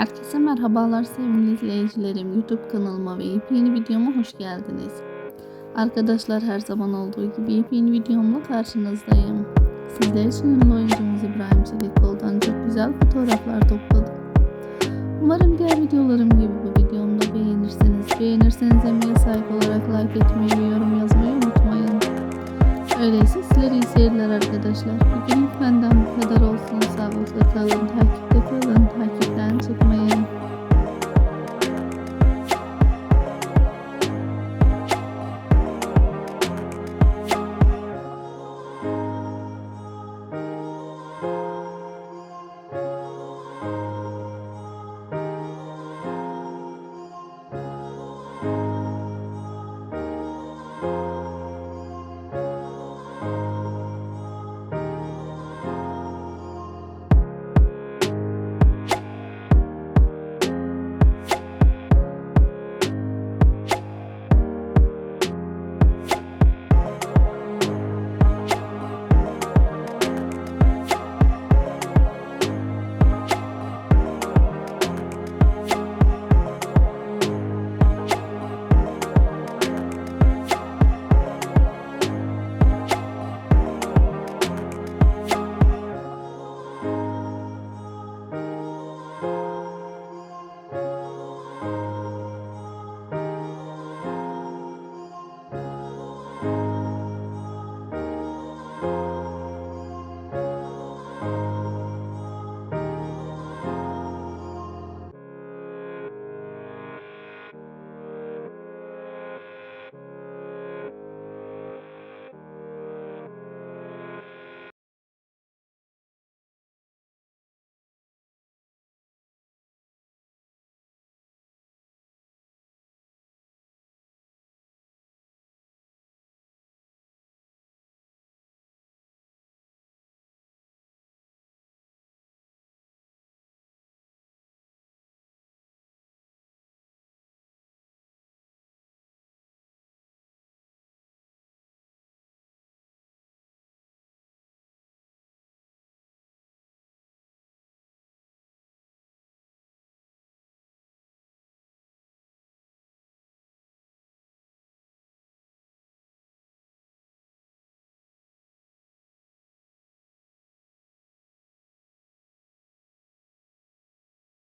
Herkese merhabalar sevgili izleyicilerim. YouTube kanalıma ve yepyeni videoma hoş geldiniz. Arkadaşlar her zaman olduğu gibi yepyeni videomla karşınızdayım. Sizler için ünlü oyuncumuz İbrahim Çelikkol'dan çok güzel fotoğraflar topladım. Umarım diğer videolarım gibi bu videomu da beğenirsiniz. Beğenirseniz emeğe sahip olarak like etmeyi ve yorum yazmayı unutmayın. Öyleyse sizlere iyi seyirler arkadaşlar. Bugünlük benden bu kadar olsun. Sağlıkla kalın, takipte kalın, takipten